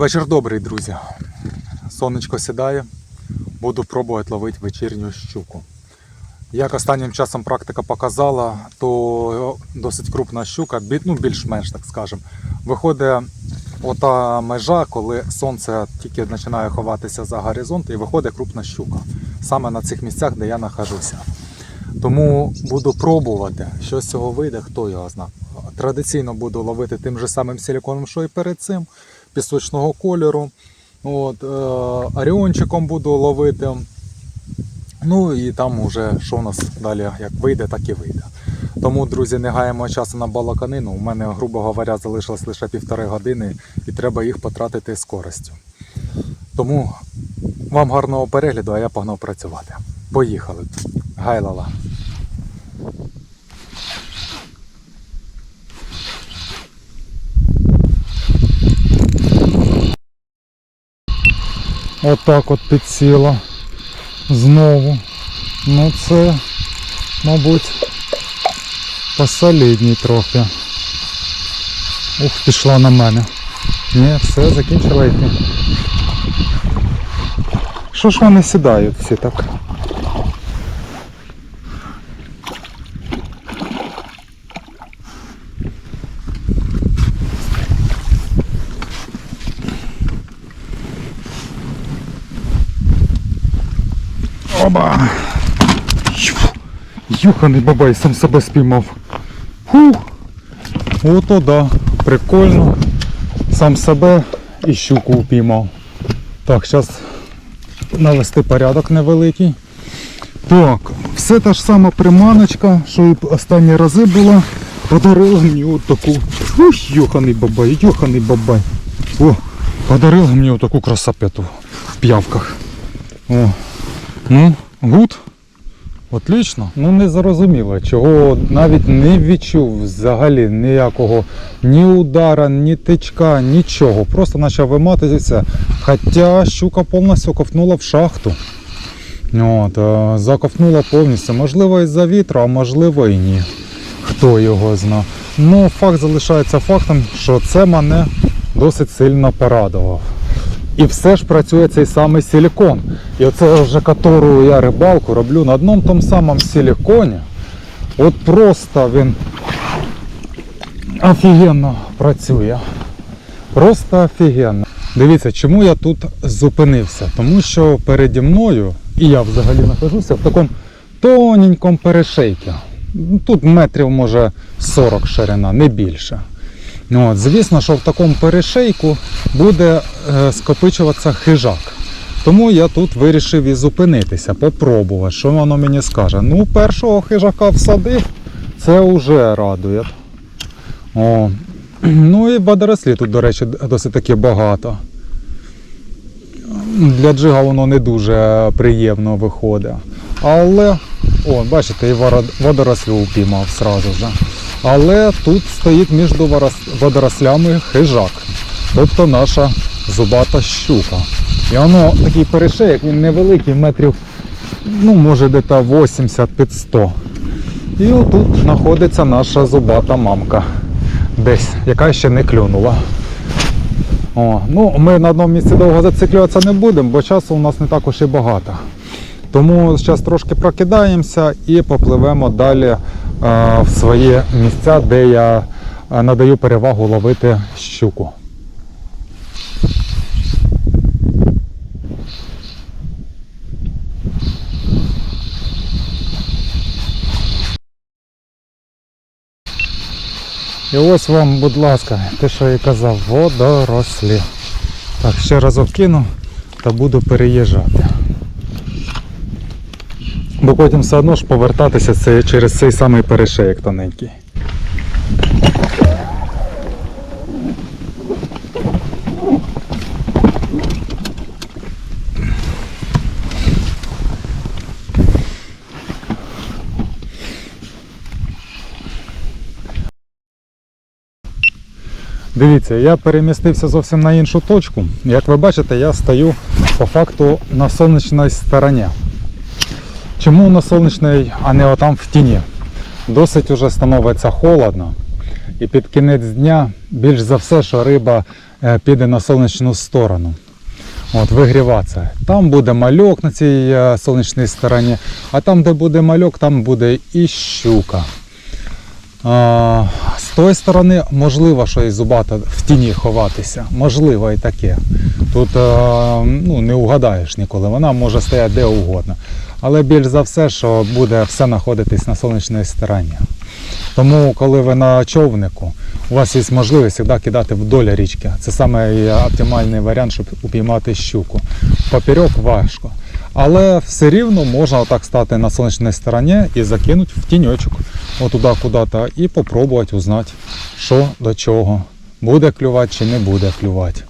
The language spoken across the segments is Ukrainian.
Вечір добрий, друзі. Сонечко сідає. Буду пробувати ловити вечірню щуку. Як останнім часом практика показала, то досить крупна щука, ну більш-менш так скажемо. Виходить ота межа, коли сонце тільки починає ховатися за горизонт, і виходить крупна щука. Саме на цих місцях, де я нахожуся. Тому буду пробувати, що з цього вийде, хто його знає. Традиційно буду ловити тим же самим силіконом, що і перед цим, пісочного кольору. От, е, оріончиком буду ловити. Ну і там уже що у нас далі як вийде, так і вийде. Тому, друзі, не гаємо часу на балаканину. У мене, грубо говоря, залишилось лише півтори години і треба їх потратити з користю. Тому вам гарного перегляду, а я погнав працювати. Поїхали. Гайлала. Отак от підсіла. Знову. Ну це, мабуть, посолідній трохи. Ух, пішла на мене. Ні, все, закінчила йти. Що ж вони сідають всі так? Ю- Юханий бабай сам себе спіймав. Фух! Ото да, прикольно. Сам себе і щуку упіймав. Так, зараз навести порядок невеликий. Так, все та ж сама приманочка, що і останні рази була. Подарила мені от таку. Ух, йоханий бабай, йоханий бабай. О, подарила мені отаку красопету в п'явках. О, ну, гуд. Отлично. Ну не зрозуміло, чого навіть не відчув взагалі ніякого ні удара, ні тичка, нічого. Просто почав виматуватися. Хоча щука повністю ковтнула в шахту. От, е, заковтнула повністю. Можливо із-за вітру, а можливо і ні. Хто його зна. Ну, факт залишається фактом, що це мене досить сильно порадував. І все ж працює цей самий силікон. І оце вже котору я рибалку роблю на одному тому самому силіконі. От просто він офігенно працює. Просто офігенно. Дивіться, чому я тут зупинився? Тому що переді мною, і я взагалі знаходжуся в такому тоненькому перешейку. Тут метрів може 40 ширина, не більше. Ну, От, звісно, що в такому перешейку буде е, скопичуватися хижак. Тому я тут вирішив і зупинитися, попробувати, що воно мені скаже. Ну, першого хижака всадив, це вже радує. О. Ну і водорослі тут, до речі, досить таки багато. Для джига воно не дуже приємно виходить. Але, о, бачите, і водорослі упіймав сразу же. Але тут стоїть між водорослями хижак. Тобто наша зубата щука. І воно такий перешеєк, він невеликий, метрів, ну, може, десь 80 під 100. І отут знаходиться наша зубата мамка. Десь, яка ще не клюнула. О, ну, ми на одному місці довго зациклюватися не будемо, бо часу у нас не також і багато. Тому зараз трошки прокидаємося і попливемо далі в свої місця, де я надаю перевагу ловити щуку. І ось вам, будь ласка, те, що я казав, водорослі. Так, ще разок кину та буду переїжджати. Бо потім все одно ж повертатися це через цей самий перешеєк тоненький. Дивіться, я перемістився зовсім на іншу точку. Як ви бачите, я стою по факту на сонячній стороні. Чому на сонячній, а не отам в тіні? Досить уже становиться холодно. І під кінець дня більш за все, що риба е, піде на сонячну сторону. От, вигріватися. Там буде мальок на цій е, сонячній стороні, а там, де буде мальок, там буде і щука. А, з тої сторони, можливо, що і зубата в тіні ховатися. Можливо, і таке. Тут е, ну, не угадаєш ніколи. Вона може стояти де угодно. Але більш за все, що буде все знаходитись на сонячній стороні. Тому, коли ви на човнику, у вас є можливість завжди кидати вдоль річки. Це саме оптимальний варіант, щоб упіймати щуку. Поперек важко. Але все рівно можна отак стати на сонячній стороні і закинути в тіньочок отуда куди-то і попробувати узнати, що до чого. Буде клювати чи не буде клювати.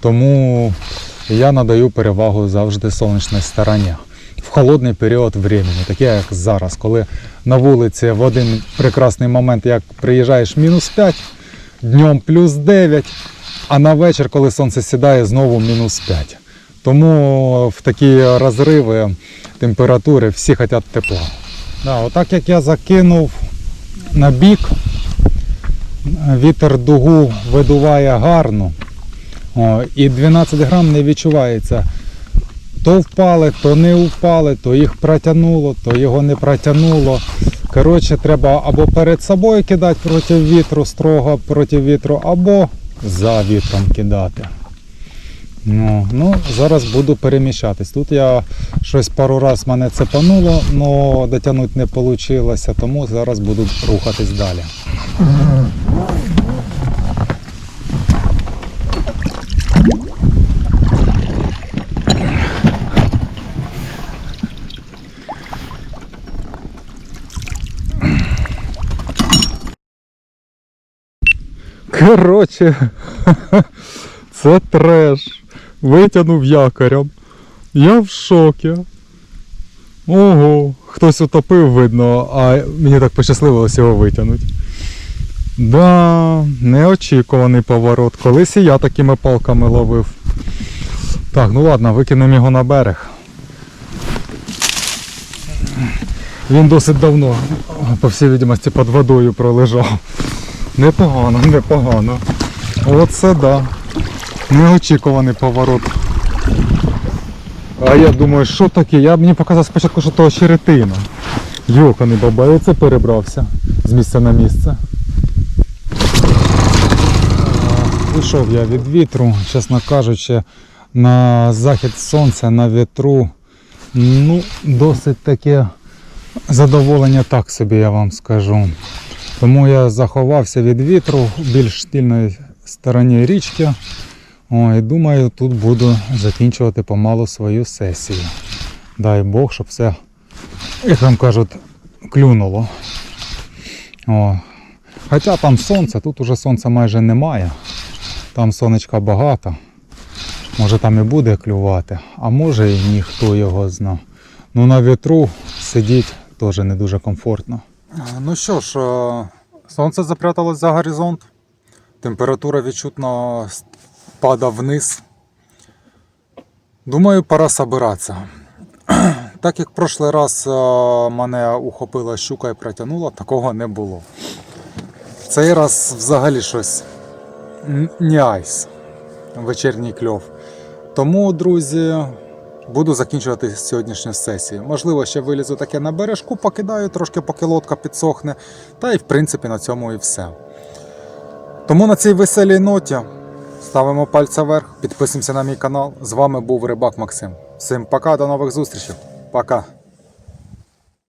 Тому я надаю перевагу завжди сонячній стороні. Холодний період времени, таке як зараз, коли на вулиці в один прекрасний момент, як приїжджаєш мінус 5, днем плюс 9, а на вечір, коли сонце сідає, знову мінус 5. Тому в такі розриви температури всі хочуть тепла. Да, отак як я закинув на бік, вітер дугу видуває гарно. О, і 12 грам не відчувається. То впали, то не впали, то їх протягнуло, то його не протягнуло. Коротше, треба або перед собою кидати проти вітру, строго проти вітру, або за вітром кидати. Ну, ну, зараз буду переміщатись. Тут я щось пару раз мене цепануло, але дотягнути не вийшло, тому зараз буду рухатись далі. Коротше, це треш. Витягнув якорем. Я в шокі. Ого, хтось утопив, видно, а мені так пощасливилося його витягнути. Да, неочікуваний поворот. Колись і я такими палками ловив. Так, ну ладно, викинемо його на берег. Він досить давно, по всій відомості, під водою пролежав. Непогано, непогано. Оце да. Неочікуваний поворот. А я думаю, що таке? Я б мені показав спочатку, що то очеретина. Йоканий баба, я це перебрався з місця на місце. Пішов я від вітру, чесно кажучи, на захід сонця, на вітру. Ну, досить таке задоволення так собі, я вам скажу. Тому я заховався від вітру в більш стільної стороні річки. О, думаю, тут буду закінчувати помалу свою сесію. Дай Бог, щоб все, як там кажуть, клюнуло. О. Хоча там сонце, тут уже сонця майже немає. Там сонечка багато. Може там і буде клювати, а може і ніхто його зна. Ну на вітру сидіть теж не дуже комфортно. Ну що ж, е, сонце запряталось за горизонт. Температура відчутно пада вниз. Думаю, пора собиратися. Так як в прошлий раз е, мене ухопила щука і протягнула, такого не було. В цей раз взагалі щось не айс. Вечірній кльов. Тому, друзі, буду закінчувати сьогоднішню сесію. Можливо, ще вилізу таке на бережку, покидаю трошки, поки лодка підсохне. Та й в принципі на цьому і все. Тому на цій веселій ноті ставимо пальця вверх, підписуємося на мій канал. З вами був Рибак Максим. Всім пока, до нових зустрічей. Пока.